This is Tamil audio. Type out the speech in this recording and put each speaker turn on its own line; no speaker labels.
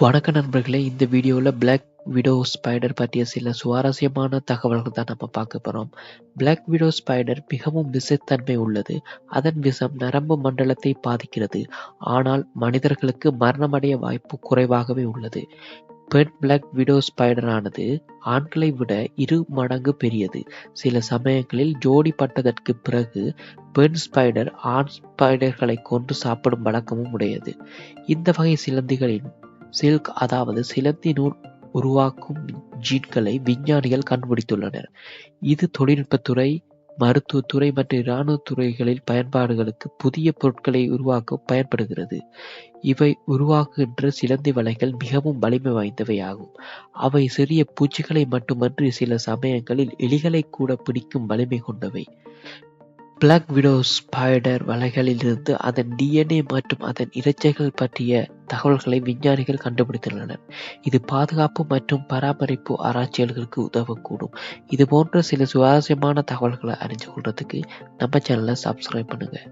வணக்கம் நண்பர்களே இந்த வீடியோவில் பிளாக் விடோ ஸ்பைடர் பற்றிய சில சுவாரஸ்யமான தகவல்கள் தான் நம்ம பார்க்க போகிறோம் பிளாக் விடோ ஸ்பைடர் மிகவும் விஷத்தன்மை உள்ளது. அதன் விஷம் நரம்பு மண்டலத்தை பாதிக்கிறது. ஆனால் மனிதர்களுக்கு மரணமடைய வாய்ப்பு குறைவாகவே உள்ளது. பெண் பிளாக் விடோ ஸ்பைடரானது ஆண்களை விட இரு மடங்கு பெரியது. சில சமயங்களில் ஜோடி பட்டதற்கு பிறகு பெண் ஸ்பைடர் ஆண் ஸ்பைடர்களை கொன்று சாப்பிடும் வழக்கமும் உடையது. இந்த வகை சிலந்திகளின் சில்க் அதாவது சிலந்தி நூல் உருவாக்கும் ஜீன்களை விஞ்ஞானிகள் கண்டுபிடித்துள்ளனர். இது தொழில்நுட்பத்துறை மருத்துவத்துறை மற்றும் இராணுவ துறைகளில் பயன்பாடுகளுக்கு புதிய பொருட்களை உருவாக்க பயன்படுகிறது. இவை உருவாக்குகின்ற சிலந்தி வலைகள் மிகவும் வலிமை வாய்ந்தவை ஆகும். அவை சிறிய பூச்சிகளை மட்டுமன்றி சில சமயங்களில் எலிகளை கூட பிடிக்கும் வலிமை கொண்டவை. பிளாக் விடோ ஸ்பைடர் வலைகளிலிருந்து அதன் டிஎன்ஏ மற்றும் அதன் இரைச்சைகள் பற்றிய தகவல்களை விஞ்ஞானிகள் கண்டுபிடித்துள்ளனர். இது பாதுகாப்பு மற்றும் பராமரிப்பு ஆராய்ச்சிகளுக்கு உதவக்கூடும். இது போன்ற சில சுவாரஸ்யமான தகவல்களை அறிஞ்சு கொள்றதுக்கு நம்ம சேனலை சப்ஸ்கிரைப் பண்ணுங்கள்